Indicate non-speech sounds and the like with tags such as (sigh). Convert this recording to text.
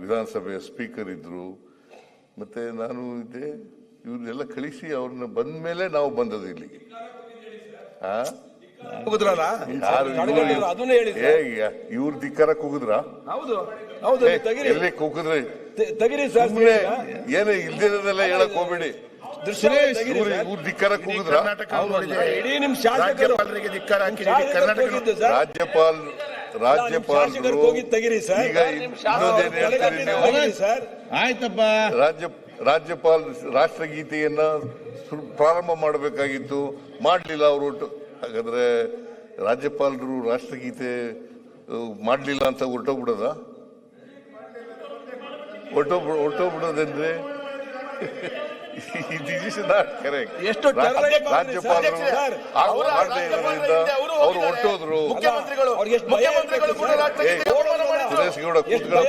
ವಿಧಾನಸಭೆಯ ಸ್ಪೀಕರ್ ಇದ್ರು. ಮತ್ತೆ ನಾನು ಇದ್ದೆ ಇವ್ರನ್ನೆಲ್ಲ ಕಳಿಸಿ ಅವ್ರನ್ನ ಬಂದ ಮೇಲೆ ನಾವು ಬಂದದ್ದು ಇಲ್ಲಿಗೆ. ಇವ್ರ? ಧಿಕ್ಕಾರ ಕೂಗಿದ್ರ? ಹೌದು ಹೌದು ಏ, ತೆಗಿರಿ. ಎಲ್ಲಿ ಕೂಗಿದ್ರಿ? ಏನು ಇಲ್ದಿರೋದೆಲ್ಲ ಹೇಳಕ್ ಹೋಗ್ಬೇಡಿ. ಧಿಕ್ಕಾರ ರಾಜ್ಯಪಾಲರಿಗೆ ಧಿಕ್ಕಾರ ಹಾಕಿ ಕರ್ನಾಟಕ ಹೋಗಿದ್ದು ರಾಜ್ಯಪಾಲ್ ರಾಜ್ಯಪಾಲರು ಆಯ್ತಪ್ಪ. ರಾಜ್ಯ ರಾಜ್ಯಪಾಲ ರಾಷ್ಟ್ರಗೀತೆಯನ್ನ ಪ್ರಾರಂಭ ಮಾಡಬೇಕಾಗಿತ್ತು. ಮಾಡಲಿಲ್ಲ ಅವರು ಹಾಗಾದ್ರೆ ರಾಜ್ಯಪಾಲರು ರಾಷ್ಟ್ರಗೀತೆ ಮಾಡಲಿಲ್ಲ ಅಂತ ಹೊರಟೋಗ್ಬಿಡೋದ? ಹೊರಟೋಗ್ಬಿಡ ಹೊರಟೋಗ್ಬಿಡೋದಂದ್ರೆ (laughs) ಎಷ್ಟು ರಾಜ್ಯಪಾಲರು ಅವರು ಹೊರಟೋದ್ರು ಮುಖ್ಯಮಂತ್ರಿಗಳು ಅವ್ರಿಗೆ ಮುಖ್ಯಮಂತ್ರಿಗಳು ಕೂಡ ಇರ್ಬೇಕು ಸರ್. ರಾಷ್ಟ್ರಗೀತೆಗೆ ಅವಮಾನ ಮಾಡಿದ್ರು. ಸುರೇಶ್ ಗೌಡ ಕೂತ್ಕೊಳ್ಳಪ್ಪ